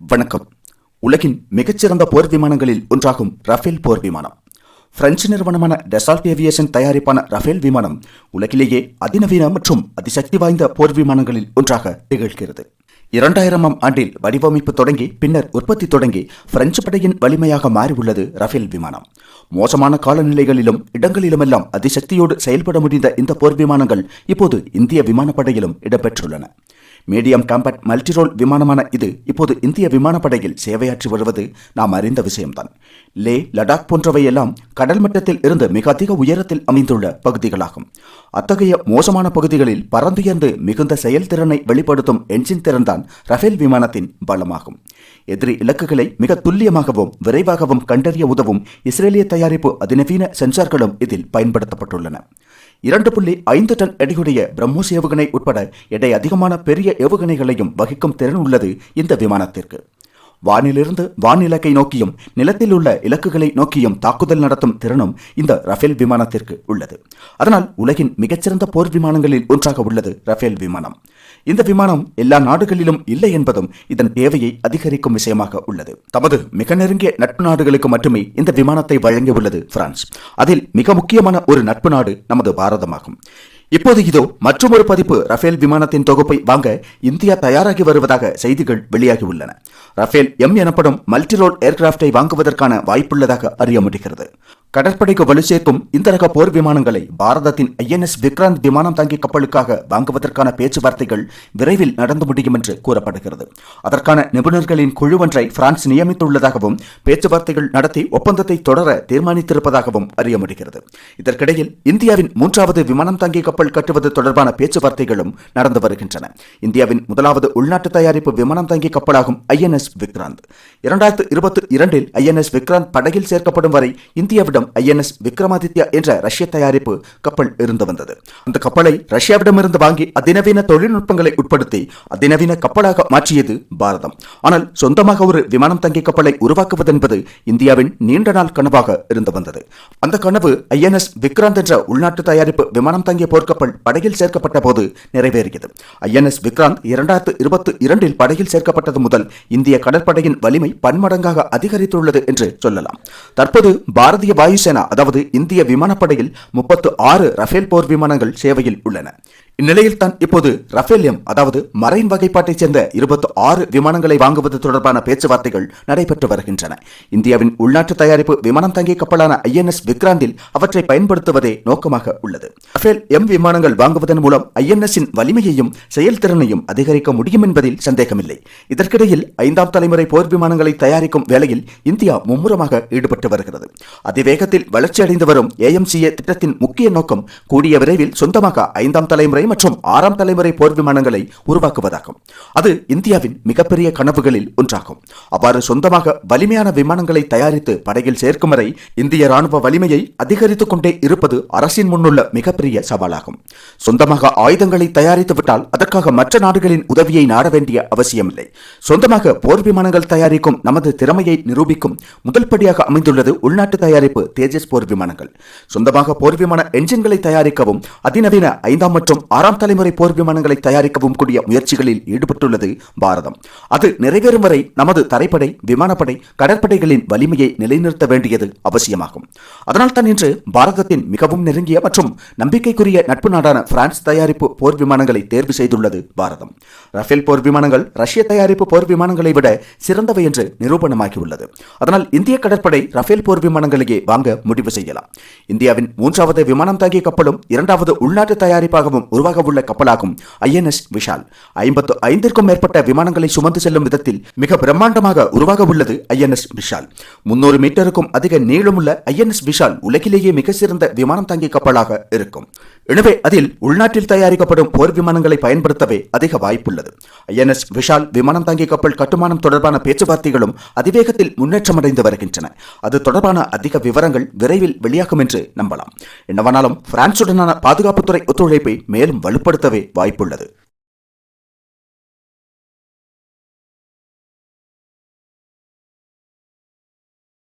வணக்கம். உலகின் மிகச்சிறந்த போர் விமானங்களில் ஒன்றாகும் ரஃபேல் போர் விமானம். பிரெஞ்சு நிறுவனமான டெசால்ட் ஏவியேஷன் தயாரிப்பான ரஃபேல் விமானம் உலகிலேயே அதிநவீன மற்றும் அதிசக்தி வாய்ந்த போர் விமானங்களில் ஒன்றாக திகழ்கிறது. இரண்டாயிரமாம் ஆண்டில் வடிவமைப்பு தொடங்கி பின்னர் உற்பத்தி தொடங்கி பிரெஞ்சு படையின் வலிமையாக மாறியுள்ளது ரஃபேல் விமானம். மோசமான காலநிலைகளிலும் இடங்களிலுமெல்லாம் அதிசக்தியோடு செயல்பட முடிந்த இந்த போர் விமானங்கள் இப்போது இந்திய விமானப்படையிலும் இடம்பெற்றுள்ளன. மீடியம் காம்பேக்ட் மல்டிரோல் விமானமான இது இப்போது இந்திய விமானப்படையில் சேவையாற்றி வருவது நாம் அறிந்த விஷயம்தான். லே லடாக் போன்றவையெல்லாம் கடல் மட்டத்தில் இருந்து மிக அதிக உயரத்தில் அமைந்துள்ள பகுதிகளாகும். அத்தகைய மோசமான பகுதிகளில் பறந்துயர்ந்து மிகுந்த செயல்திறனை வெளிப்படுத்தும் என்ஜின் திறன்தான் ரஃபேல் விமானத்தின் பலமாகும். எதிரி இலக்குகளை மிக துல்லியமாகவும் விரைவாகவும் கண்டறிய உதவும் இஸ்ரேலிய தயாரிப்பு அதிநவீன சென்சார்களும் இதில் பயன்படுத்தப்பட்டுள்ளன. இரண்டு புள்ளி ஐந்து டன் எடையுடைய பிரம்மோஸ் ஏவுகணை உட்பட எடை அதிகமான பெரிய ஏவுகணைகளையும் வகிக்கும் திறன் உள்ளது இந்த விமானத்திற்கு. வானிலிருந்து வானிலக்கை நோக்கியும் நிலத்தில் உள்ள இலக்குகளை நோக்கியும் தாக்குதல் நடத்தும் திறனும் இந்த ரஃபேல் விமானத்திற்கு உள்ளது. அதனால் உலகின் மிகச்சிறந்த போர் விமானங்களில் ஒன்றாக உள்ளது ரஃபேல் விமானம். இந்த விமானம் எல்லா நாடுகளிலும் இல்லை என்பதும் இதன் தேவையை அதிகரிக்கும் விஷயமாக உள்ளது. தமது மிக நெருங்கிய நட்பு நாடுகளுக்கு மட்டுமே இந்த விமானத்தை வழங்கியுள்ளது பிரான்ஸ். அதில் மிக முக்கியமான ஒரு நட்பு நாடு நமது பாரதமாகும். இப்போது இதோ மற்றொரு பதிப்பு ரஃபேல் விமானத்தின் தொகுப்பை வாங்க இந்தியா தயாராகி வருவதாக செய்திகள் வெளியாகியுள்ளன. ரஃபேல் எம் எனப்படும் மல்டிரோல் ஏர்கிராப்டை வாங்குவதற்கான வாய்ப்புள்ளதாக அறிய முடிகிறது. கடற்படைக்கு வலு சேர்க்கும் இந்த ரக போர் விமானங்களை பாரதத்தின் ஐஎன்எஸ் விக்ராந்த் விமானம் தாங்கி கப்பலுக்காக வாங்குவதற்கான பேச்சுவார்த்தைகள் விரைவில் நடந்து முடியும் என்று கூறப்படுகிறது. அதற்கான நிபுணர்களின் குழு ஒன்றை பிரான்ஸ் நியமித்துள்ளதாகவும் பேச்சுவார்த்தைகள் நடத்தி ஒப்பந்தத்தை தொடர தீர்மானித்திருப்பதாகவும் அறிய முடிகிறது. இதற்கிடையில் இந்தியாவின் மூன்றாவது விமானம் தாங்கி கப்பல் கப்பல் கட்டுவது தொடர்பான பேச்சுவார்த்தைகளும் நடந்து வருகின்றன. இந்தியாவின் முதலாவது உள்நாட்டு தயாரிப்பு விமானம் தாங்கி கப்பலாகும் ஐஎன்எஸ் விக்ராந்த். இரண்டாயிரத்து இருபத்தி இரண்டில் ஐஎன்எஸ் விக்ராந்த் படகில் சேர்க்கப்படும் வரை இந்தியாவிடம் ரஷ்யாவிடம் ஐஎன்எஸ் விக்ரமாதித்யா என்ற ரஷ்ய தயாரிப்பு கப்பல் இருந்து வந்தது. அந்த கப்பலை ரஷ்யாவிடமிருந்து வாங்கி அதிநவீன தொழில்நுட்பங்களை உட்படுத்தி அதிநவீன கப்பலாக மாற்றியது பாரதம். ஆனால் சொந்தமாக ஒரு விமானம் தங்கிய கப்பலை உருவாக்குவது என்பது இந்தியாவின் நீண்ட நாள் கனவாக இருந்து வந்தது. அந்த கனவு ஐஎன்எஸ் விக்ராந்த் என்ற உள்நாட்டு தயாரிப்பு விமானம் தங்கிய கப்பல் படகில் சேர்க்கப்பட்ட போது நிறைவேறியது ஐஎன்எஸ் விக்ராந்த் இரண்டாயிரத்து இருபத்தி இரண்டில் படகில் சேர்க்கப்பட்டது முதல் இந்திய கடற்படையின் வலிமை பன்மடங்காக அதிகரித்துள்ளது என்று சொல்லலாம். தற்போது பாரதிய வாயுசேனா அதாவது இந்திய விமானப்படையில் முப்பத்து ஆறு ரஃபேல் போர் விமானங்கள் சேவையில் உள்ளன. இந்நிலையில் தான் இப்போது ரஃபேல் அதாவது மரைன் வகைப்பாட்டைச் சேர்ந்த இருபத்தி ஆறு விமானங்களை வாங்குவது தொடர்பான பேச்சுவார்த்தைகள் நடைபெற்று வருகின்றன. இந்தியாவின் உள்நாட்டு தயாரிப்பு விமானம் தங்கிய கப்பலான ஐஎன்எஸ் விக்ராந்தில் அவற்றை பயன்படுத்துவதே நோக்கமாக உள்ளது. ரஃபேல் எம் விமானங்கள் வாங்குவதன் மூலம் ஐஎன்எஸின் வலிமையையும் செயல்திறனையும் அதிகரிக்க முடியும் என்பதில் சந்தேகமில்லை. இதற்கிடையில் ஐந்தாம் தலைமுறை போர் விமானங்களை தயாரிக்கும் வேளையில் இந்தியா மும்முரமாக ஈடுபட்டு வருகிறது. அதிவேகத்தில் வளர்ச்சியடைந்து வரும் ஏஎம்சிஏ திட்டத்தின் முக்கிய நோக்கம் கூடிய விரைவில் சொந்தமாக ஐந்தாம் தலைமுறை மற்றும் ஆறாம் தலைமுறை போர் விமானங்களை உருவாக்குவதாகும். அது இந்தியாவின் மிகப்பெரிய கனவுகளில் ஒன்றாகும். அவ்வாறு சொந்தமாக வலிமையான விமானங்களை தயாரித்து படையில் சேர்க்கும் வரை இந்திய ராணுவ வலிமையை அதிகரித்துக் கொண்டே இருப்பது அரசின் முன்னுள்ள மிகப்பெரிய சவாலாகும். சொந்தமாக ஆயுதங்களை தயாரித்து விட்டால் அதற்காக மற்ற நாடுகளின் உதவியை நாட வேண்டிய அவசியமில்லை. சொந்தமாக போர் விமானங்கள் தயாரிக்கும் நமது திறமையை நிரூபிக்கும் முதல் படியாக அமைந்துள்ளது உள்நாட்டு தயாரிப்பு தேஜஸ் போர் விமானங்கள். சொந்தமாக போர் விமான என்ஜின்களை தயாரிக்கவும் அதிநவீன ஐந்தாம் மற்றும் ஆறாம் தலைமுறை போர் விமானங்களை தயாரிக்கவும் கூடிய முயற்சிகளில் ஈடுபட்டுள்ளது பாரதம். அது நிறைவேறும் வரை நமது தரைப்படை விமானப்படை கடற்படைகளின் வலிமையை நிலைநிறுத்த வேண்டியது அவசியமாகும். அதனால் தான் இன்று பாரதத்தின் மிகவும் நெருங்கிய மற்றும் நம்பிக்கைக்குரிய நட்பு நாடான பிரான்ஸ் தயாரிப்பு போர் விமானங்களை தேர்வு செய்துள்ளது பாரதம். ரஃபேல் போர் விமானங்கள் ரஷ்ய தயாரிப்பு போர் விமானங்களை விட சிறந்தவை என்று நிரூபணமாகியுள்ளது. அதனால் இந்திய கடற்படை ரஃபேல் போர் விமானங்களையே வாங்க முடிவு செய்யலாம். இந்தியாவின் மூன்றாவது விமானம் தாங்கிய கப்பலும் இரண்டாவது உள்நாட்டு தயாரிப்பாகவும் உருவாக உள்ள கப்பலாகும் ஐஎன்எஸ் விஷால். ஐம்பத்து ஐந்திற்கும் மேற்பட்ட விமானங்களை சுமந்து செல்லும் விதத்தில் மிக பிரம்மாண்டமாக உருவாக உள்ளது ஐஎன்எஸ் விஷால். முன்னூறு மீட்டருக்கும் அதிக நீளமுள்ள ஐஎன்எஸ் விஷால் உலகிலேயே மிக சிறந்த விமானம் தாங்கி கப்பலாக இருக்கும். எனவே அதில் உள்நாட்டில் தயாரிக்கப்படும் போர் விமானங்களை பயன்படுத்தவே அதிக வாய்ப்புள்ளது. ஐஎன்எஸ் விஷால் விமானம் தாங்கி கப்பல் கட்டுமானம் தொடர்பான பேச்சுவார்த்தைகளும் அதிவேகத்தில் முன்னேற்றமடைந்து வருகின்றன. அது தொடர்பான அதிக விவரங்கள் விரைவில் வெளியாகும் என்று நம்பலாம். என்னவானாலும் பிரான்சுடனான பாதுகாப்புத்துறை ஒத்துழைப்பை மேலும் மேலும் வலுப்படுத்தவே வாய்ப்புள்ளது.